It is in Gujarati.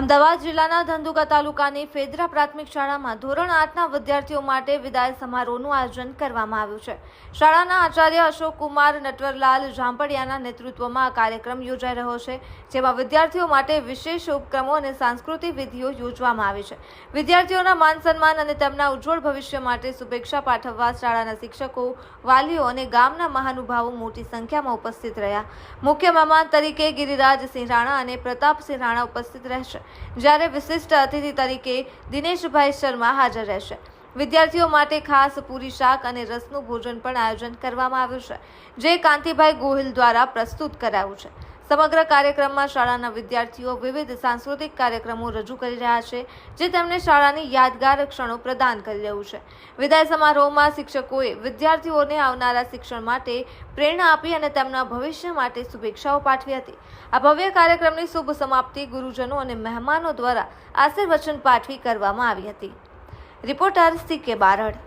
અમદાવાદ જિલ્લાના ધંધુકા તાલુકાની ફેદરા પ્રાથમિક શાળામાં ધોરણ આઠના વિદ્યાર્થીઓ માટે વિદાય સમારોહનું આયોજન કરવામાં આવ્યું છે. શાળાના આચાર્ય અશોક કુમાર નટવરલાલ ઝાંપડિયાના નેતૃત્વમાં આ કાર્યક્રમ યોજાઈ રહ્યો છે, જેમાં વિદ્યાર્થીઓ માટે વિશેષ ઉપક્રમો અને સાંસ્કૃતિક વિધિઓ યોજવામાં આવી છે. વિદ્યાર્થીઓના માન સન્માન અને તેમના ઉજ્જવળ ભવિષ્ય માટે શુભેચ્છા પાઠવવા શાળાના શિક્ષકો, વાલીઓ અને ગામના મહાનુભાવો મોટી સંખ્યામાં ઉપસ્થિત રહ્યા. મુખ્ય મહેમાન તરીકે ગિરિરાજસિંહ રાણા અને પ્રતાપસિંહ રાણા ઉપસ્થિત રહેશે. જ્યારે વિશિષ્ટ અતિથિ તરીકે દિનેશભાઈ શર્મા હાજર રહેશે. વિદ્યાર્થીઓ માટે ખાસ પૂરી શાક અને રસનું ભોજન પણ આયોજન કરવામાં આવ્યું છે, જે કાંતિભાઈ ગોહિલ દ્વારા પ્રસ્તુત કરાયું છે. સમગ્ર કાર્યક્રમમાં શાળાના વિદ્યાર્થીઓ વિવિધ સાંસ્કૃતિક કાર્યક્રમો રજૂ કરી રહ્યા છે, જે તેમને શાળાની યાદગાર ક્ષણો પ્રદાન કરી રહ્યું છે. વિદાય સમારોહમાં શિક્ષકોએ વિદ્યાર્થીઓને આવનારા શિક્ષણ માટે પ્રેરણા આપી અને તેમના ભવિષ્ય માટે શુભેચ્છાઓ પાઠવી હતી. આ ભવ્ય કાર્યક્રમની શુભ સમાપ્તિ ગુરુજનો અને મહેમાનો દ્વારા આશીર્વચન પાઠવી કરવામાં આવી હતી. રિપોર્ટર સી કે બારડ.